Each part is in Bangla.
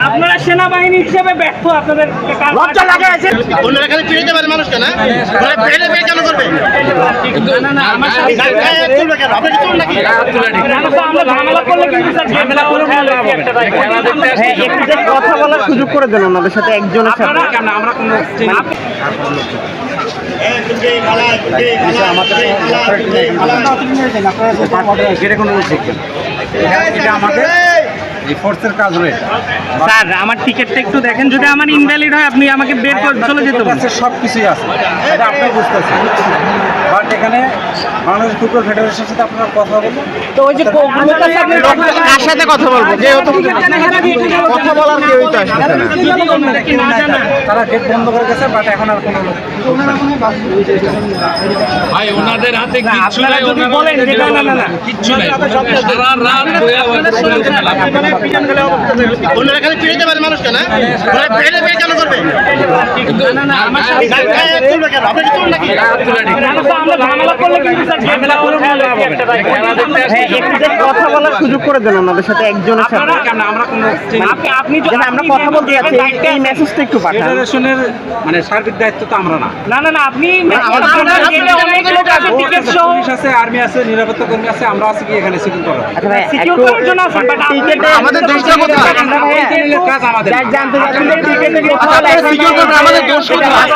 আপনারা সেনাবাহিনী হিসেবে ব্যর্থ আপনাদের লজ্জা লাগে এসে? অন্যরা খালি ফিরে পারে মানুষকে না? ওরা ফেলে ফেলে কেন করবে? কথা বলার সুযোগ করে দেন ওনাদের সাথে একজনের সাথে। আমরা কোনো এটা এটা আমাদের ফোর্সের কাজ রয়েছে। স্যার আমার টিকিটটা একটু দেখেন যদি আমার ইনভ্যালিড হয় আপনি আমাকে বের করে চলে যেতে পারেন সব কিছুই আছে। এটা আপনি বুঝতেছেন। বাট এখানে বাংলাদেশ ফুটবল ফেডারেশনের সাথে আপনারা কথা বলুন। তো ওই যে কোগুলোর কাছে আপনি কার সাথে কথা বলব যেহেতু কথা বলার কেউই তো তারা গেট বন্ধ করে গেছে বাট এখন আর কোনো লোক ভাই ওনাদের হাতে কিচ্ছু নাই ওনারা বলেন যে না, না, না, না। কিচ্ছু নাই। সারা রাত অন্যরা খালি পারে মানুষকে না কেন করবে কথা বলার সুযোগ করে দেন ওনাদের সাথে একজনের সাথে আমরা কথা বলতে যাচ্ছি এই- মেসেজটা একটু পাঠান মানে সার্বিক দায়িত্ব তো আমরা না না না না আপনি আমাদের- আছে পুলিশ আছে আর্মি আছে নিরাপত্তা কর্মী আছে আমরা আছি কি এখানে সিকিউর করা আচ্ছা সিকিউর করার জন্য আছেন বাট টিকেটে আমাদের দেশটা কোথায় আমাদের দোষ কোথায়?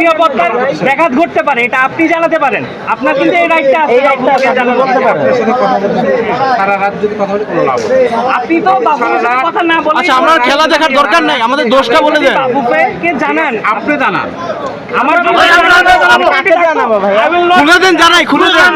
নিরাপত্তার ব্যাঘাত ঘটতে পারে এটা আপনি জানাতে পারেন আপনার কিন্তু এই রাইটটা আছে আপনি বলতে পারেন। আপনার সাথে কথা বলতে সারা রাত যদি কথা বলি কোনো লাভ হবে না। আপনি তো কথা না বলে আচ্ছা, আমার খেলা দেখার দরকার নাই, আমাদের দোষটা বলে দেন। বাবুকে জানান আপনি জানান আমার কাকে খুলে দেন জানাই খুলে দেন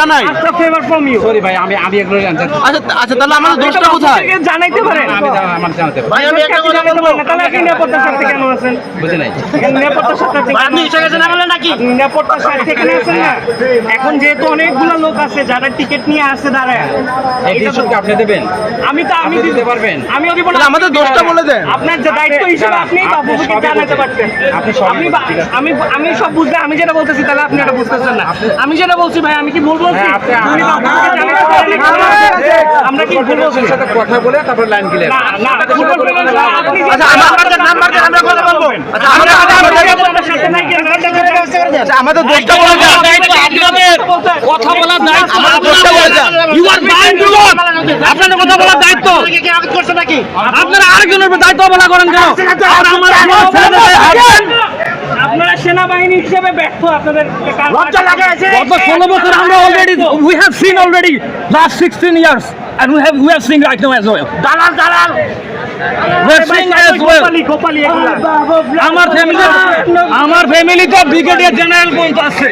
জানাই। আচ্ছা ফেভার ফ্রম ইউ সরি ভাই আমি আমি এগুলো জানতে আচ্ছা আচ্ছা তাহলে আমাদের দোষটা কোথায়? জানাইতে পারেন। আমি আমার জানাতে ভাই আমি একটা কথা বলব। তাহলে আপনি নিরাপত্তার স্বার্থে কেন আছেন? বুঝে নাই। এখানে নিরাপত্তার স্বার্থে আপনি গেছেন নাকি? আপনি নিরাপত্তার স্বার্থে এখানে আছেন না? এখন যেহেতু অনেকগুলো লোক আছে যারা টিকিট নিয়ে আসে দাঁড়ায়। এই ডিসিশনকে আপনি দেবেন। আমি তো আমি দিতে পারবেন? আমিও দিব না। আমাদের দোষটা বলে দেন। আপনার যে দায়িত্ব হিসেবে আপনি বাবুকে জানাতে পারতেন আপনি আছে। আমি আমি সব বুঝলে আমি যেটা বলতেছি তাহলে আপনি এটা বুঝতেছেন না। আমি যেটা বলছি ভাই আমি কি ভুল বলছি? হ্যাঁ। আমরা কি ভুল বলছি সাথে কথা বলে তারপর লাইন না আচ্ছা আমার নাম্বার দেন আমরা কথা বলব। আচ্ছা আমরা কথা সাথে নাই কেন? আচ্ছা, আমাদের দোষটা বলে দেন কথা বলার দায়িত্ব আমাদের দোষটা বলে দেন you are bind to God আপনাদের কথা বলার দায়িত্ব। আপনারা আরেকজনের দায়িত্ব বলা করেন কেন? আর আমার আপনারা সেনাবাহিনী হিসেবে ব্যর্থ আপনাদের লজ্জা লাগে গত ষোলো বছর আমরা already we have seen already last sixteen years and we have we right now as well. we seeing as well. আমার ফ্যামিলি আমার ফ্যামিলিতে ব্রিগেডিয়ার জেনারেল পর্যন্ত আছে।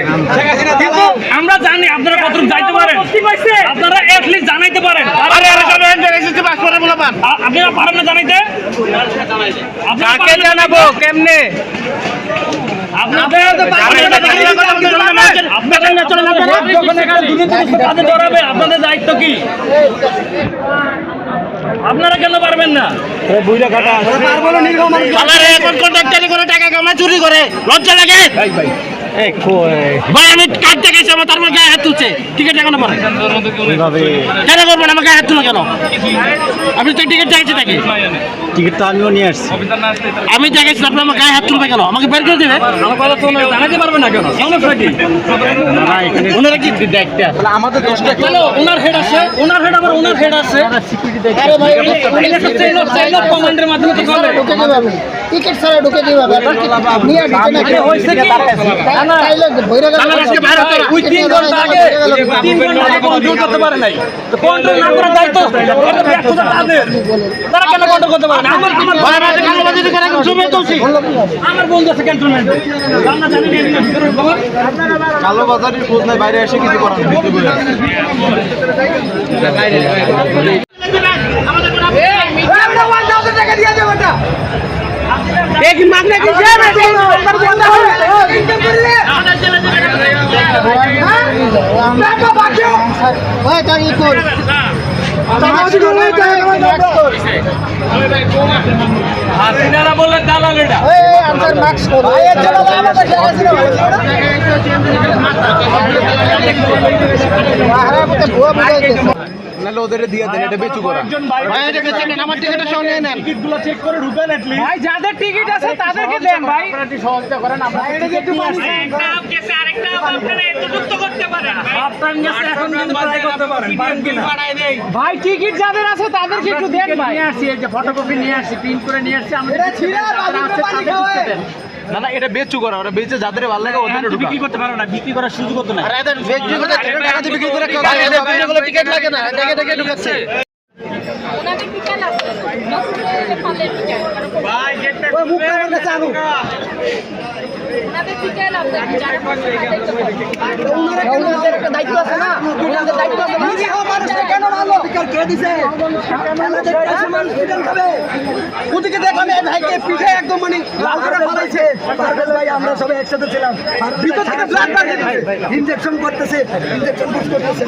কিন্তু আমরা জানি আপনারা কতটুকু যাইতে পারেন। আপনারা এটলিস্ট জানাইতে পারেন। আরে আরে সব এসএসসি পাস করে বলা পান আ- আপনারা পারেন না জানাইতে? কাকে জানাব? কেমনে আপনাদের আপনাদের যখন এখানে দুর্নীতি মুক্ত তাদের ধরাবে আপনাদের দায়িত্ব কি? আপনারা কেন পারবেন না? এখন করে টাকা কামায় চুরি করে। লজ্জা লাগে? ভাই আমি কাটতে গেছি আমার তারপর গায়ে হাত তুলছে টিকিট এখনও পরে কেন করবেন আমার গায়ে হাত তুলো কেন আপনি তো টিকিট চাইছি তাকে টিকিট তো আমিও নিয়ে আসছি আমি দেখেছি আপনি আমার গায়ে হাত তুলবে কেন আমাকে বের করে দেবে আমার কথা তো জানাতে পারবেন না কেন ওনারা কি দেখতে আমাদের দোষটা কেন ওনার হেড আছে ওনার হেড আবার ওনার হেড আছে কমান্ডের মাধ্যমে তো টিকিট ছাড়া ঢুকে যাবে নিয়ে ঢুকে না আরে হয়েছে কি? তাইলে বইরা গেল আজকে বাইরে হবে। ওই তিন ঘণ্টা আগে ঘণ্টা আগে কন্ট্রোল করতে পারে নাই। তো কন্ট্রোল না করার দায়িত্ব? এটা ব্যর্থতা তাদের তারা কেন কন্ট্রোল করতে পারে না? আমার ভাই বাজি করে আমার বন্ধু আছে ক্যান্টনমেন্টে আমরা জানি না কালো বাজারের খোঁজ নাই বাইরে এসে কিছু করার নেই। ওই তার ই কর হাসিনারা বললেন দালাল এটা মাস্ক ভাই চলো আমাদের জায়গা ছিল ভুয়া বুঝাইতেছে নাহলে ওদের দিয়ে দেন এটা বেচু করা। ভাই এটা বেচে নেন আমার টিকিটটা সহ নিয়ে নেন। টিকিটগুলো চেক করে ঢুকেন least। ভাই যাদের টিকিট আছে তাদেরকে দেন ভাই। সহযোগিতা করেন আমরা একটু হাফ টাইম গেছে এখন কিন্তু ট্রাই করতে পারেন পারেন কিনা? ভাই টিকিট যাদের আছে তাদেরকে একটু দেন ভাই। নিয়ে আসছি এই যে ফটোকপি নিয়ে আসছি প্রিন্ট করে নিয়ে আসছি আমাদের না না এটা বেচু করা ওরা বেচে যাদের ভালো লাগে ওদের ঢুকা বিক্রি করতে পারো না বিক্রি করার সুযোগ তো নাই। আরে এদের বিক্রি করে টাকা দিয়ে বিক্রি করে কেউ এদের টিকিট লাগে না দেখে দেখে ঢুকাচ্ছে। ওনাদের টিকা লাগবে ভাই গেটটা মুখ টিকা লাগবে যারা দেখতে পাবে ওনাদের একটা দায়িত্ব আছে না? দায়িত্ব আছে না? কেন মারলো কে দিছে? ওদিকে দেখলাম এই ভাইকে পিঠে একদম মানে লাল করে ফলাইছে। ভাই আমরা সবাই একসাথে ছিলাম। ভিতর থেকে ব্লাড ইনজেকশন করতেছে ইনজেকশন পুশ করতেছে।